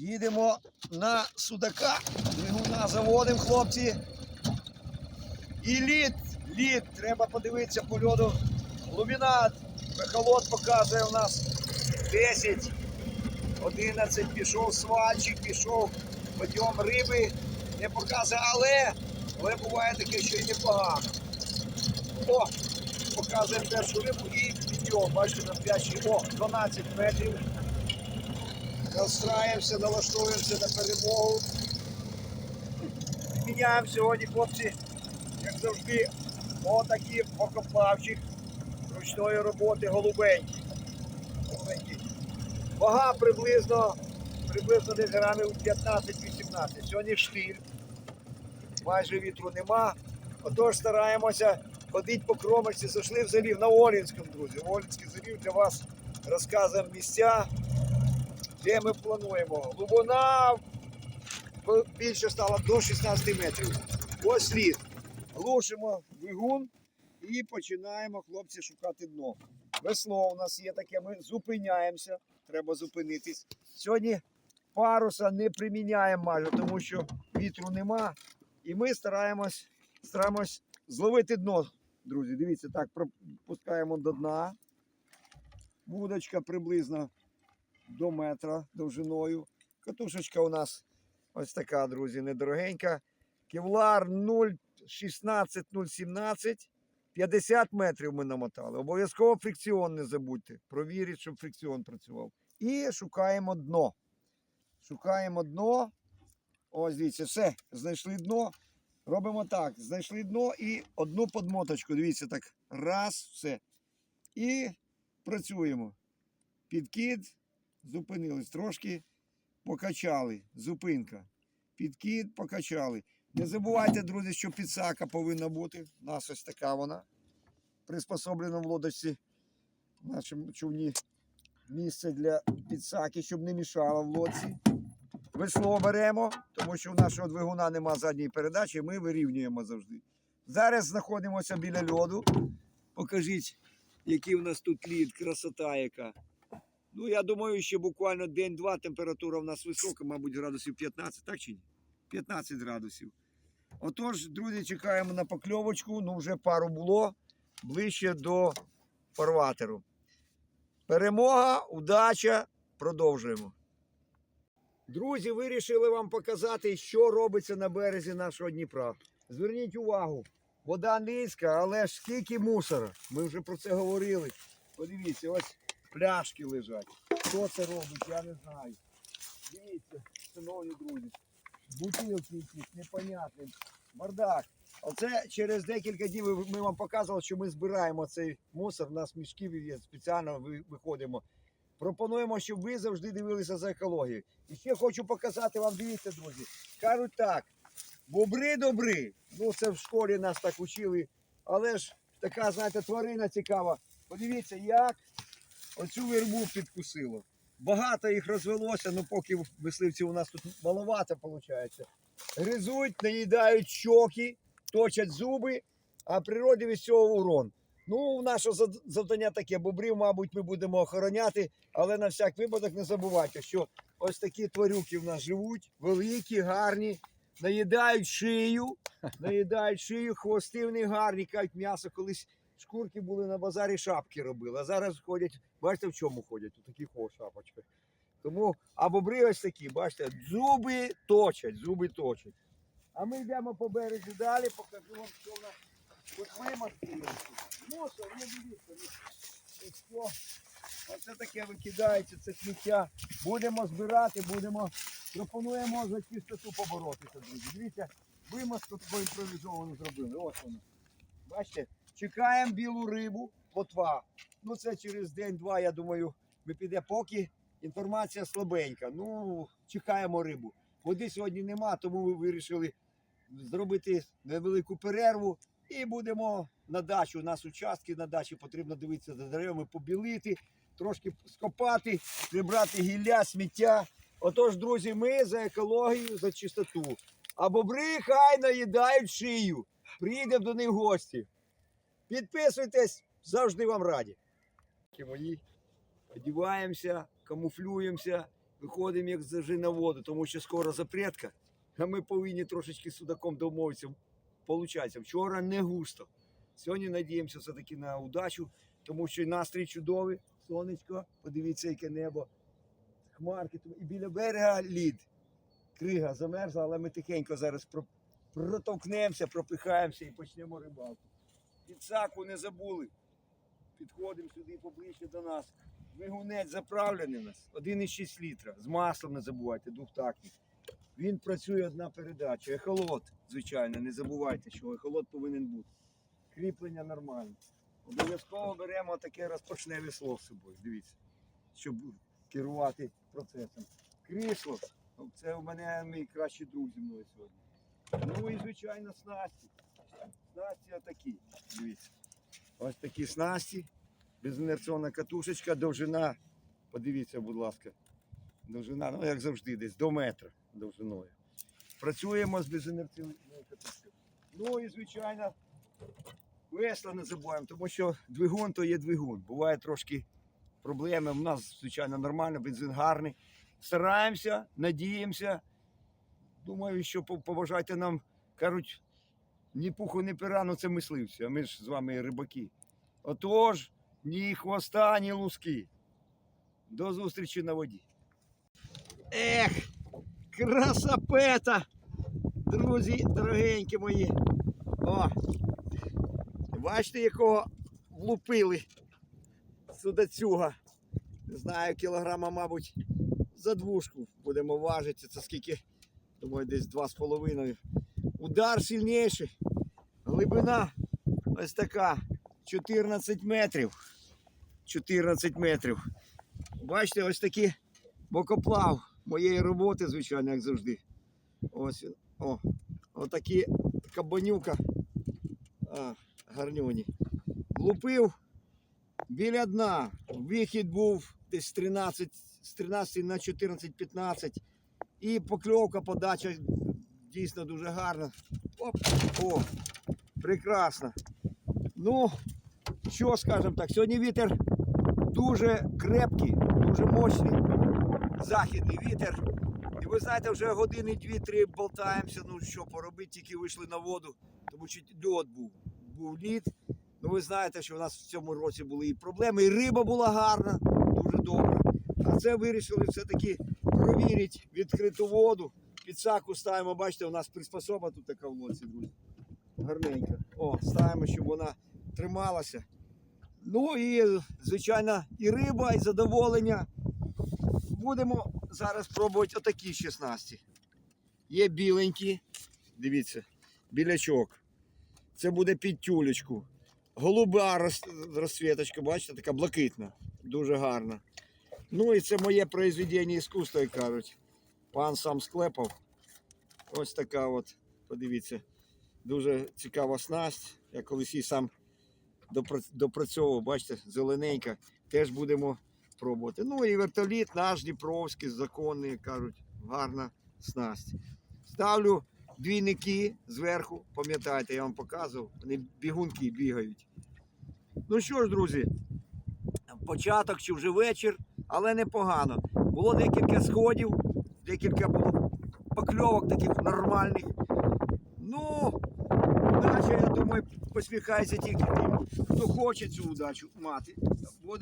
Їдемо на судака. Двигуна заводимо, хлопці. І лід, лід. Треба подивитися по льоду. Лумінат. Ехолот показує у нас 10, 11. Пішов свальчик, пішов подйом риби. Не показує, але, але буває таке, що і непогано. О, показує першу рибу і підйом. Бачите, на 5, о, 12 метрів. Настраємося, налаштовуємося на перемогу. Міняємо сьогодні, хлопці, як завжди, отакі окоплавчик ручної роботи голубенькі. Голубенькі. Вага приблизно, приблизно десь грамів 15-18. Сьогодні штиль. Майже вітру нема. Отож стараємося ходити по кромочці, зайшли в залів на Олінському, друзі. В Олінський залів для вас розказуємо місця, де ми плануємо. Глибина більше стало до 16 метрів. Ось слід. Глушимо двигун і починаємо, хлопці, шукати дно. Весло у нас є таке, ми зупиняємося, треба зупинитись. Сьогодні паруса не приміняємо майже, тому що вітру нема. І ми стараємось, стараємось зловити дно, друзі. Дивіться, так, пропускаємо до дна. Вудочка приблизно до метра довжиною. Катушечка у нас ось така, друзі, недорогенька. Кевлар 0,16, 0,17. 50 метрів ми намотали. Обов'язково фрикціон не забудьте. Провіріть, щоб фрикціон працював. І шукаємо дно. Шукаємо дно. Ось дивіться, все, знайшли дно. Робимо так. Знайшли дно і одну подмоточку. Дивіться, так. Раз, все. І працюємо. Підкид, зупинились. Трошки покачали. Зупинка. Підкид, покачали. Не забувайте, друзі, що підсака повинна бути. У нас ось така вона. Приспособлена в лодочці в нашому човні місце для підсаки, щоб не мішало в лодці. Весло беремо, тому що у нашого двигуна нема задньої передачі, ми вирівнюємо завжди. Зараз знаходимося біля льоду. Покажіть, який у нас тут лід, красота яка. Ну, я думаю, що буквально день-два температура в нас висока, мабуть, градусів 15, так чи ні? 15 градусів. Отож, друзі, чекаємо на покльовочку. Ну, вже пару було ближче до фарватеру. Перемога, удача. Продовжуємо. Друзі, вирішили вам показати, що робиться на березі нашого Дніпра. Зверніть увагу, вода низька, але ж скільки мусора. Ми вже про це говорили. Подивіться, ось пляшки лежать. Хто це робить, я не знаю. Дивіться, шановні друзі, бутилки якісь, непонятні, бардак. Оце через декілька днів ми- вам показували, що ми збираємо цей мусор. У нас мішків є, спеціально виходимо. Пропонуємо, щоб ви завжди дивилися за екологією. І ще хочу показати вам, дивіться, друзі. Кажуть так, бобри добри. Ну, це в школі нас так учили. Але ж така, знаєте, тварина цікава. Подивіться, як оцю вербу підкусило. Багато їх розвелося, ну поки мисливців у нас тут маловато виходить. Гризуть, наїдають щоки, точать зуби, а природі від цього урон. Ну, наше завдання таке, бобрів, мабуть, ми будемо охороняти, але на всяк випадок не забувайте, що ось такі тварюки в нас живуть, великі, гарні, наїдають шию, наїдають шию, хвости в них гарні, кажуть, м'ясо колись шкурки були на базарі, шапки робили, а зараз ходять, бачите, в чому ходять? У таких о шапочках. Тому, а бобри ось такі, бачите, зуби точать, зуби точать. А ми йдемо по березі далі, покажу вам, що в нас тут вимостили. Мусор, не дивіться, ну, ось що. Оце таке викидається, це сміття. Будемо збирати, будемо, пропонуємо за чистоту поборотися, друзі. Дивіться, вимостку таку імпровізовану зробили. Ось воно. Бачите, чекаємо білу рибу, плотва. Ну це через день-два, я думаю, ми піде поки. Інформація слабенька. Ну, чекаємо рибу. Води сьогодні нема, тому ми вирішили зробити невелику перерву і будемо на дачу. У нас участки на дачі потрібно дивитися за деревами, побілити, трошки скопати, прибрати гілля, сміття. Отож, друзі, ми за екологію, за чистоту. А бобри хай наїдають шию. Приїдемо до них в гості. Підписуйтесь, завжди вам раді. Мої одіваємося, камуфлюємося виходимо як завжди на воду, тому що скоро запретка, а ми повинні трошечки судаком домовитися. Получається, вчора не густо. Сьогодні надіємося все-таки на удачу, тому що настрій чудовий, сонечко, подивіться, яке небо, хмарки. І біля берега лід. Крига замерзла, але ми тихенько зараз протовкнемося, пропихаємося і почнемо рибалку. Підсаку не забули. Підходимо сюди поближче до нас. Двигунець заправлений у нас 1,6 літра. З маслом не забувайте, двохтактний. Він працює одна передача. Ехолот, звичайно, не забувайте, що ехолот повинен бути. Кріплення нормальне. Обов'язково беремо таке розпочне весло з собою. Дивіться, щоб керувати процесом. Крісло. Це у мене мій кращий друг зі мною сьогодні. Ну і звичайно снасті. Снасті отакі. Дивіться. Ось такі снасті. Безінерційна катушечка, довжина. Подивіться, будь ласка. Довжина, ну як завжди, десь до метра довжиною. Працюємо з безінерційною катушкою. Ну і звичайно, весла не забуваємо, тому що двигун то є двигун. Буває трошки проблеми. У нас, звичайно, нормально, бензин гарний. Стараємося, надіємося. Думаю, що побажайте нам, кажуть, ні пуху, ні пера, ну це мисливці, а ми ж з вами рибаки. Отож, ні хвоста, ні луски. До зустрічі на воді. Ех, красапета! Друзі, дорогенькі мої. О! Бачите, якого влупили судацюга. Не знаю, кілограма, мабуть, за двушку будемо важити. Це скільки? Думаю, десь два з половиною. Удар сильніший. Глибина ось така. 14 метрів. 14 метрів. Бачите, ось такий бокоплав моєї роботи, звичайно, як завжди. Ось він. О, отакі кабанюка. А, гарнюні. Влупив біля дна. Вихід був десь з 13, з 13 на 14-15. І покльовка, подача дійсно дуже гарна. Оп, о, прекрасно. Ну, що скажемо так, сьогодні вітер дуже крепкий, дуже мощний. Західний вітер. І ви знаєте, вже години дві-три болтаємося. Ну що поробити, тільки вийшли на воду, тому що льод був. Був лід. Ну ви знаєте, що у нас в цьому році були і проблеми, і риба була гарна, дуже добра. А це вирішили все-таки провірити відкриту воду. Підсаку ставимо, бачите, у нас приспособа тут така в лодці, друзі. Гарненька. О, ставимо, щоб вона трималася. Ну і, звичайно, і риба, і задоволення. Будемо зараз пробувати отакі 16. Є біленькі, дивіться, білячок. Це буде під тюлечку. Голуба роз- розсвіточка, бачите, така блакитна, дуже гарна. Ну і це моє произведення іскусства, як кажуть. Пан сам склепав. Ось така от, подивіться, дуже цікава снасть. Я колись її сам допрацьовував, бачите, зелененька. Теж будемо пробувати. Ну і вертоліт наш Дніпровський, законний, кажуть, гарна снасть. Ставлю двійники зверху, пам'ятаєте, я вам показував, вони бігунки бігають. Ну що ж, друзі, початок чи вже вечір, але непогано. Було декілька сходів, декілька було покльовок таких нормальних. Ну, удача, я думаю, посміхається тільки тим, хто хоче цю удачу мати.